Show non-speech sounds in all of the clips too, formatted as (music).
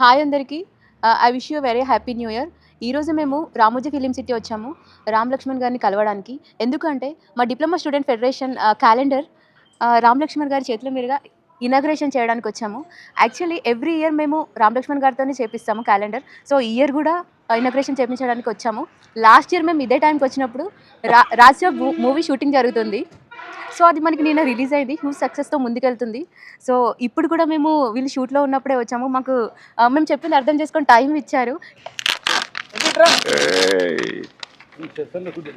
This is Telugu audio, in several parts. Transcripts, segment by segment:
హాయ్ అందరికీ. I wish you very happy new year. ఈరోజు మేము రామోజీ ఫిలిం సిటీ వచ్చాము రామ్ లక్ష్మణ్ గారిని కలవడానికి. ఎందుకంటే మా diploma student federation calendar Ram Lakshman గారి చేతుల మీదుగా ఇనాగ్రేషన్ చేయడానికి వచ్చాము. యాక్చువల్లీ ఎవ్రీ ఇయర్ మేము రామ్ లక్ష్మణ్ గారితోనే చేపిస్తాము క్యాలెండర్. సో ఈ ఇయర్ కూడా ఇనాగ్రేషన్ చేపించడానికి వచ్చాము. లాస్ట్ ఇయర్ మేము ఇదే టైంకి వచ్చినప్పుడు రా రాజ్య మూవీ షూటింగ్ జరుగుతుంది. సో అది మనకి నిన్న రిలీజ్ అయింది. హ్యూజ్ సక్సెస్తో ముందుకెళ్తుంది. సో ఇప్పుడు కూడా మేము వీళ్ళు షూట్లో ఉన్నప్పుడే వచ్చాము. మాకు ఆ, మేము చెప్పింది అర్థం చేసుకొని టైం ఇచ్చారు.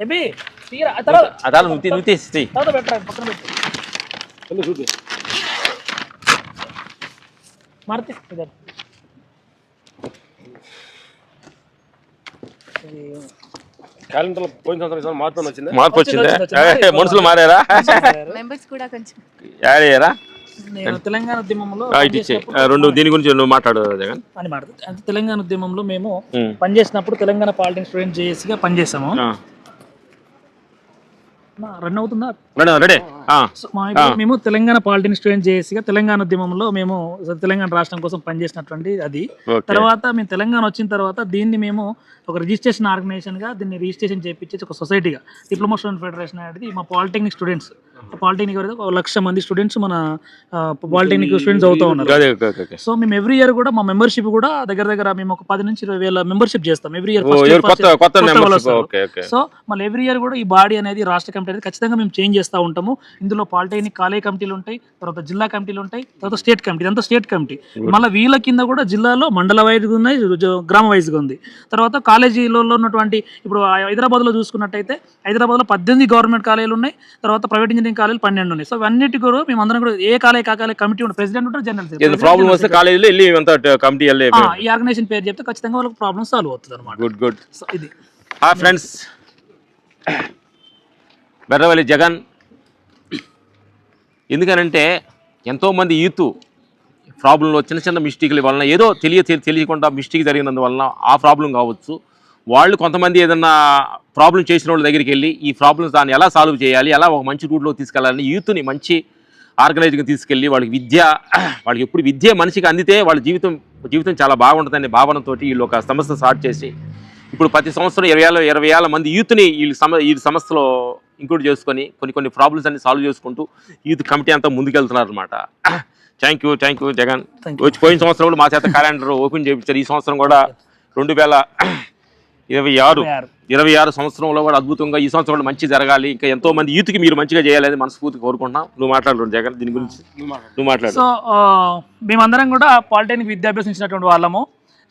ఎబి తీరా ఆ తర్వాత అదాలు నువ్వు నువ్వు తీసి తర్వాత పెట్టరా పక్కన పెట్టు. మారుతి ఇద్దరు క్యాలెండర్ పోయిన సంవత్సరం ఈ సంవత్సరం మార్పుని వచ్చింది? మార్పు వచ్చిందా? వచ్చింది, వచ్చింది. ఏ, మనుషులు మారారా? మెంబర్స్ కూడా కొంచెం యాడ్ అయ్యారా? నేను తెలంగాణ ఉద్యమంలో ఆ, ఇటు ఇచ్చే. పనిచేసినప్పుడు- రెండు దీని గురించి నువ్వు మాట్లాడు జగన్. అని మాట్లాడు. అంటే తెలంగాణ ఉద్యమంలో మేము ఉమ్. పనిచేసినప్పుడు తెలంగాణ పాలిటిక్స్ స్టూడెంట్ జేఏసీగా పనిచేసాము. ఆ. నా రన్ అవుతుందా రెడీ. మా ఇప్పుడు మేము తెలంగాణ పాలిటిక్స్ స్టూడెంట్ జేఏసీగా తెలంగాణ ఉద్యమంలో మేము తెలంగాణ రాష్ట్రం కోసం పనిచేసినటువంటి అది. తర్వాత మేము తెలంగాణ వచ్చిన తర్వాత దీన్ని మేము ఒక రిజిస్ట్రేషన్ ఆర్గనైజేషన్గా దీన్ని రిజిస్ట్రేషన్ చేయించేసి ఒక సొసైటీగా డిప్లొమా స్టూడెంట్ ఫెడరేషన్ అనేది మా పాలిటెక్నిక్ స్టూడెంట్స్ పాలిటెక్నిక్ ఒక లక్ష మంది స్టూడెంట్స్ మన పాలిటెక్నిక్ స్టూడెంట్స్ అవుతూ ఉన్నారు. సో మేము ఎవ్రీ ఇయర్ కూడా మా మెంబర్షిప్ కూడా దగ్గర దగ్గర మేము ఒక పది నుంచి ఇరవై వేల మెంబర్షిప్ చేస్తాం. ఎవ్రీ ఇయర్ సో మళ్ళీ ఎవ్రీ ఇయర్ కూడా ఈ బాడీ అనేది రాష్ట్ర కమిటీ అనేది ఖచ్చితంగా మేము చేంజ్ చేస్తూ ఉంటాము. ఇందులో పాలిటెక్నిక్ కాలేజ్ కమిటీలు ఉంటాయి తర్వాత జిల్లా కమిటీలు ఉంటాయి తర్వాత స్టేట్ కమిటీ ఇదంతా స్టేట్ కమిటీ. మళ్ళీ వీళ్ళ కింద కూడా జిల్లాలో మండల వైజ్గా ఉన్నాయి గ్రామ వైజ్గా ఉంది. తర్వాత కాలేజీలలో ఉన్నటువంటి ఇప్పుడు హైదరాబాద్లో చూసుకున్నట్టయితే హైదరాబాద్లో పద్దెనిమిది గవర్నమెంట్ కాలేజీలు ఉన్నాయి తర్వాత ప్రైవేట్ ఇంజనీరింగ్ కాలేజీలు పన్నెండు ఉన్నాయి. సో అన్నిటి కూడా మేము అందరం కూడా ఏ కాలేజ్ కాలేజ్ కమిటీ ఉంటుంది ప్రెసిడెంట్ ఉంటారు జనరల్ ప్రాబ్లం వస్తే కాలేజీలో వెళ్ళి కమిటీ ఈ ఆర్గనైజేషన్ పేరు చెప్తే ఖచ్చితంగా వాళ్ళకి ప్రాబ్లమ్ సాల్వ్ అవుతుంది అనమాట గుడ్ గుడ్. సో ఇది. Hi friends. బెర్రవల్లి జగన్ ఎందుకనంటే ఎంతోమంది యూత్ ప్రాబ్లంలో చిన్న చిన్న మిస్టేక్ల వలన ఏదో తెలియ తెలియకుండా మిస్టేక్ జరిగినందువలన ఆ ప్రాబ్లం కావచ్చు. వాళ్ళు కొంతమంది ఏదన్నా ప్రాబ్లం చేసిన వాళ్ళ దగ్గరికి వెళ్ళి ఈ ప్రాబ్లమ్స్ దాన్ని ఎలా సాల్వ్ చేయాలి ఎలా ఒక మంచి రూట్లో తీసుకెళ్ళాలని యూత్ని మంచి ఆర్గనైజ్గా తీసుకెళ్ళి వాళ్ళకి విద్య వాళ్ళకి ఎప్పుడు విద్య మనిషికి అందితే వాళ్ళ జీవితం జీవితం చాలా బాగుంటుందనే భావనతో వీళ్ళు ఒక సంస్థ స్టార్ట్ చేసి ఇప్పుడు ప్రతి సంవత్సరం ఇరవై ఏళ్ళ ఇరవై ఏళ్ళ మంది యూత్ని వీళ్ళు సమ ఈ సంస్థలో ఇంక్లూడ్ చేసుకొని కొన్ని కొన్ని ప్రాబ్లమ్స్ అన్ని సాల్వ్ చేసుకుంటూ యూత్ కమిటీ అంతా ముందుకెళ్తున్నారు అనమాట thank you thank you Jagan వచ్చి పోయిన సంవత్సరం కూడా మా చేత క్యాలెండర్ ఓపెన్ చేయించారు. ఈ సంవత్సరం కూడా రెండు వేల ఇరవై ఆరు ఇరవై ఆరు. సంవత్సరంలో కూడా అద్భుతంగా ఈ సంవత్సరం కూడా మంచి జరగాలి. ఇంకా ఎంతో మంది యూత్కి మీరు మంచిగా చేయాలని మనస్ఫూర్తిగా కోరుకుంటున్నాం. నువ్వు మాట్లాడు జగన్ దీని గురించి. నువ్వు మాట్లాడు. సో మేమందరం కూడా పాలిటెక్నిక్ విద్య అభ్యసించినటువంటి వాళ్ళము.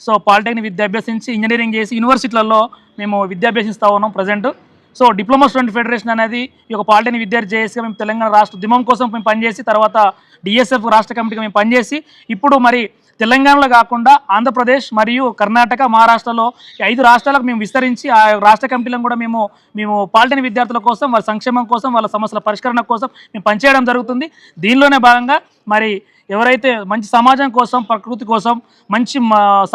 సో పాలిటెక్నిక్ విద్య అభ్యసించి ఇంజనీరింగ్ చేసి యూనివర్సిటీలలో మేము విద్య అభ్యసిస్తూ ఉన్నాం present so diploma student federation అనేది ఈ యొక్క పాలిటెక్నిక్ విద్యార్థి చేసి మేము తెలంగాణ రాష్ట్ర ఉద్యమం కోసం మేము పనిచేసి తర్వాత డిఎస్ఎఫ్ రాష్ట్ర కమిటీగా మేము పనిచేసి ఇప్పుడు మరి తెలంగాణలో కాకుండా ఆంధ్రప్రదేశ్ మరియు కర్ణాటక మహారాష్ట్రలో ఐదు రాష్ట్రాలకు మేము విస్తరించి ఆ రాష్ట్ర కమిటీలను కూడా మేము మేము పాల్టని విద్యార్థుల కోసం వాళ్ళ సంక్షేమం కోసం వాళ్ళ సమస్యల పరిష్కరణ కోసం మేము పనిచేయడం జరుగుతుంది. దీనిలోనే భాగంగా మరి ఎవరైతే మంచి సమాజం కోసం ప్రకృతి కోసం మంచి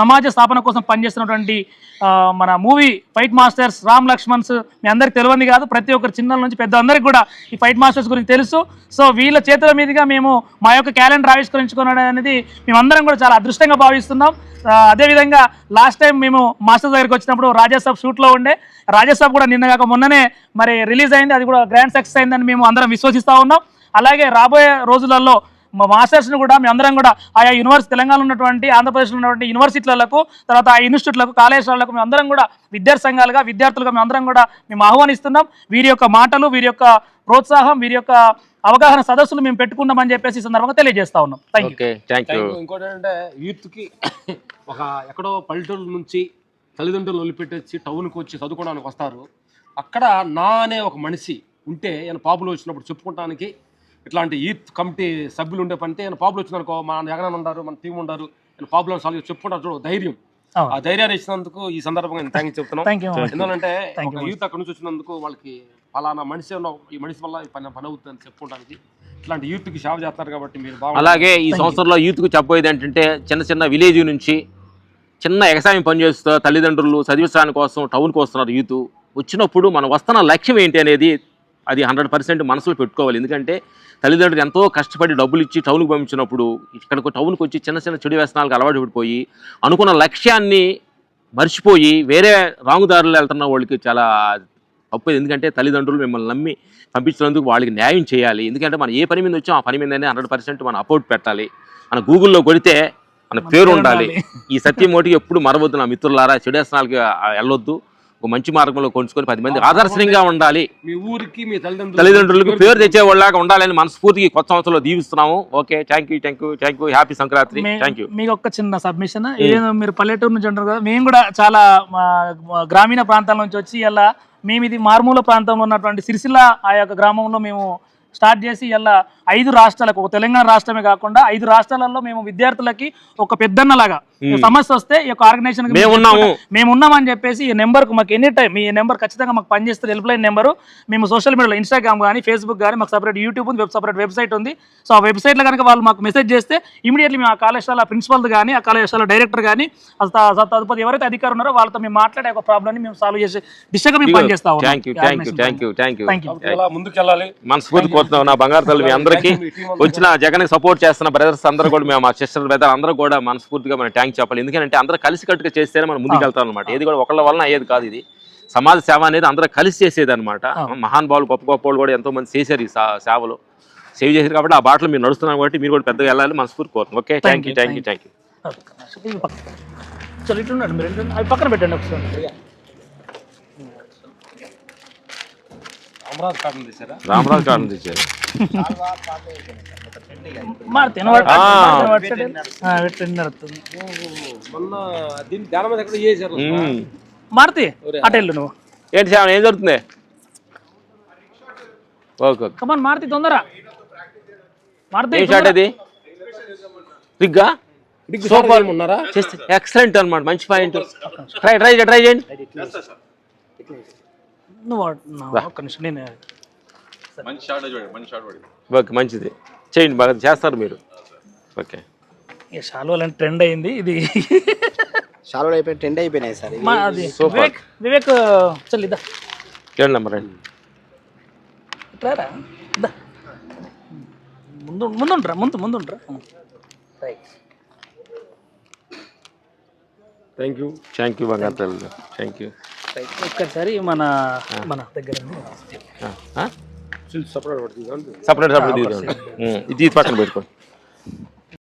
సమాజ స్థాపన కోసం పనిచేస్తున్నటువంటి మన movie fight masters Ram Lakshmans మీ అందరికి తెలియంది కాదు. ప్రతి ఒక్కరు చిన్నల నుంచి పెద్ద అందరికి కూడా ఈ ఫైట్ మాస్టర్స్ గురించి తెలుసు. సో వీళ్ళ చేతుల మీదుగా మేము మా యొక్క క్యాలెండర్ ఆవిష్కరించుకోవడం అనేది మేమందరం కూడా చాలా అదృష్టంగా భావిస్తున్నాం. అదేవిధంగా లాస్ట్ టైం మేము మాస్టర్ దగ్గరికి వచ్చినప్పుడు రాజాసాబ్ షూట్లో ఉండే. రాజాసాబ్ కూడా నిన్న కాక మొన్ననే మరి రిలీజ్ అయింది. అది కూడా గ్రాండ్ సక్సెస్ అయిందని మేము అందరం విశ్వసిస్తూ ఉన్నాం. అలాగే రాబోయే రోజులలో మా మాస్టర్స్ని కూడా మేము అందరం కూడా ఆయా యూనివర్సిటీ తెలంగాణలో ఉన్నటువంటి ఆంధ్రప్రదేశ్లో ఉన్నటువంటి యూనివర్సిటీలకు తర్వాత ఆ ఇన్స్టిట్యూట్లకు కాలేజీలకు అందరం కూడా విద్యార్థి సంఘాలుగా విద్యార్థులుగా మేము అందరం కూడా మేము ఆహ్వానిస్తున్నాం. వీరి యొక్క మాటలు వీరి యొక్క ప్రోత్సాహం వీరి యొక్క అవగాహన సదస్సులు మేము పెట్టుకున్నామని చెప్పేసి ఈ సందర్భంగా తెలియజేస్తా ఉన్నాం. థ్యాంక్ యూ ఇంకోటి ఏంటంటే యూత్కి ఒక ఎక్కడో పల్లెటూరు నుంచి తల్లిదండ్రులు వదిలిపెట్టేసి టౌన్కి వచ్చి చదువుకోవడానికి వస్తారు. అక్కడ నా అనే ఒక మనిషి ఉంటే ఈయన పాపులు వచ్చినప్పుడు చెప్పుకోవడానికి ఇట్లాంటి యూత్ కమిటీ సభ్యులు ఉండే పంటే ఈయన పాపులు వచ్చిందనుకో మన జగన్ ఉండారు మన టీం ఉండారు ఈయన పాపులు సాల్వ్ చెప్పుకుంటారు చూడు ధైర్యం. ఆ ధైర్యాన్ని ఇచ్చినందుకు ఈ సందర్భంగా నేను థ్యాంక్ యూ ఎందుకంటే Thank ఒక you. యూత్ అక్కడ నుంచి వచ్చినందుకు వాళ్ళకి ఫలానా మనిషి ఉన్న ఈ మనిషి వల్ల ఈ పని పని అవుతుందని చెప్పుకోవడానికి ఇట్లాంటి యూత్కి సేవ చేస్తారు కాబట్టి మీరు బాగా అలాగే ఈ సంవత్సరంలో యూత్కు చెప్పబోయేది ఏంటంటే చిన్న చిన్న విలేజ్ నుంచి చిన్న ఎగసాయం పని చేస్తూ తల్లిదండ్రులు చదివించడానికి కోసం టౌన్కి వస్తున్నారు యూత్ వచ్చినప్పుడు మనం వస్తున్న లక్ష్యం ఏంటి అనేది అది హండ్రెడ్ పర్సెంట్ మనసులో పెట్టుకోవాలి. ఎందుకంటే తల్లిదండ్రులు ఎంతో కష్టపడి డబ్బులు ఇచ్చి టౌన్కి పంపించినప్పుడు ఇక్కడికి టౌన్కి వచ్చి చిన్న చిన్న చెడు వ్యసనాలకు అలవాటు పడిపోయి అనుకున్న లక్ష్యాన్ని మర్చిపోయి వేరే రాంగుదారులు వెళ్తున్న వాళ్ళకి చాలా తప్పు. ఎందుకంటే తల్లిదండ్రులు మిమ్మల్ని నమ్మి పంపించినందుకు వాళ్ళకి న్యాయం చేయాలి. ఎందుకంటే మనం ఏ పని మీద వచ్చాం ఆ పని మీదనే హండ్రెడ్ పర్సెంట్ మనం అపోర్ట్ పెట్టాలి. మన గూగుల్లో కొడితే మన పేరు ఉండాలి. ఈ సత్యమోటికి ఎప్పుడు మరవద్దు నా మిత్రులారా. చెడు వ్యసనాలకి ఆ, వెళ్ళొద్దు. ఒక మంచి మార్గంలో కొంచుకొని పది మంది ఆదర్శంగా ఉండాలి. మీ ఊరికి మీ తల్లిదండ్రులు తల్లిదండ్రులకు పేరు తెచ్చేవాళ్ళగా ఉండాలని మనస్ఫూర్తిగా ఈ కొత్త సంవత్సరంలో దీవిస్తున్నాము. Okay thank you thank you thank you happy Sankranti. Thank you మీకు ఒక చిన్న సబ్మిషన్ ఏదో మీరు పల్లెటూరు నుంచి అంటారు కదా మేము కూడా చాలా గ్రామీణ ప్రాంతాల నుంచి వచ్చి ఇలా మేము ఇది మారుమూల ప్రాంతంలో ఉన్నటువంటి సిరిసిల్ల ఆ యొక్క గ్రామంలో మేము స్టార్ట్ చేసి ఇలా ఐదు రాష్ట్రాలకు ఒక తెలంగాణ రాష్ట్రమే కాకుండా ఐదు రాష్ట్రాలలో మేము విద్యార్థులకి ఒక పెద్దన్నలాగా Hmm. సమస్య వస్తే ఈ యొక్క ఆర్గనైజేషన్ మేము ఉన్నాము. మేము ఉన్నామని చెప్పేసి ఈ నెంబర్కు మాకు ఎనీ టైం ఈ నెంబర్ ఖచ్చితంగా మాకు పనిచేస్తుంది హెల్ప్ లైన్ నెంబరు మేము సోషల్ మీడియాలో ఇన్స్టాగ్రామ్ కానీ ఫేస్బుక్ కానీ మాకు సపరేట్ యూట్యూబ్ ఉంది వెబ్ సపరేట్ వెబ్సైట్ ఉంది. సో ఆ వెబ్సైట్లో కనుక వాళ్ళు మాకు మెసేజ్ చేస్తే ఇమీడియట్లీ మేము ఆ కళాశాల ప్రిన్సిపల్ కానీ ఆ కళాశాల డైరెక్టర్ కానీ తదుపరి ఎవరైతే అధికారులు ఉన్నారో వాళ్ళతో మేము మాట్లాడే ఒక ప్రాబ్లమ్ని మేము సాల్వ్ చేసే దిశగా మేము పనిచేస్తా ఉన్నాం. థ్యాంక్ యూ ఈ thank you organization thank you thank you Thank you. ఇలా ముందుకెళ్ళాలి. మనస్ఫూర్తి కోరుతున్నాం నా బంగారు తల్లి మీ అందరికీ. వచ్చిన జగన్ సపోర్ట్ చేస్తున్న బ్రదర్స్ అందరూ కూడా మేము మా సిస్టర్ బ్రదర్ అందరూ కూడా మనస్ఫూర్తిగా మనం థ్యాంక్ చెప్పాలి. ఎందుకంటే అందరూ కలిసి కట్టుగా చేస్తేనే మనం ముందుకు వెళ్తాం అనమాట ఏది కూడా ఒకళ్ళ వలన అయ్యేది కాదు ఇది. సమాజ సేవ అనేది అందరూ కలిసి చేసేది అనమాట అవును. మహాన్ బావులు గొప్ప గొప్ప వాళ్ళు కూడా ఎంతో మంది చేశారు ఈ సేవలు. సేవ్ చేశారు కాబట్టి ఆ బాటలో మీరు నడుస్తున్నారు కాబట్టి మీరు కూడా పెద్దగా వెళ్ళాలి మనస్ఫూర్తి కోరుతున్నాం. Okay thank you thank you thank you పక్కన. చలో ఇట్లున్నాడు మీరు ఇట్లున్నాడు. అవి పక్కన పెట్టండి ఒకసారి. అమరావతి కాటన్ తీసారా రామరాజు కారణం తెచ్చారు (laughs) మారుతి ఎనవాడు ఆ. నడుతుంది. మొన్న దీన్ని ధ్యానం మీద ఎక్కడ చేశారు? మ్మ్. మారుతి అటు వెళ్ళు నువ్వు. ఏంటి సేవ ఏం జరుగుతుంది? Okay okay. కమాన్ మారుతి తొందర మారుతి ఏం షాట్ అది రిగ్గా? సూపర్ ఉన్నారా చేస్తే ఎక్సలెంట్ అన్నమాట మంచి పాయింట్ ట్రై ట్రై ట్రై చేయండి. నువ్వు ఒక్క నిమిషం నేను ఓకే మంచిది. చేయండి బాగా చేస్తారు మీరు. ఓకే. ఈ శాలువలు అంటే ట్రెండ్ అయింది ఇది. చాలా అయిపోయి టెండ్ అయిపోయినాయి సార్. మా అది Super. వివేక్ వివేక్ చల్ ఇద్దా ఏడు నెంబర్ అండి ఇట్లారా ముందు ముందుంట్రా ముందు ముందుంట్రా థ్యాంక్ యూ థ్యాంక్ యూ బంగారు తల్లి థ్యాంక్ యూ ఒక్కసారి మన మన దగ్గర ఉంది. సపరేట్ సపరేట్ తీసుకోండి ఇది పక్కన పెట్టుకోండి.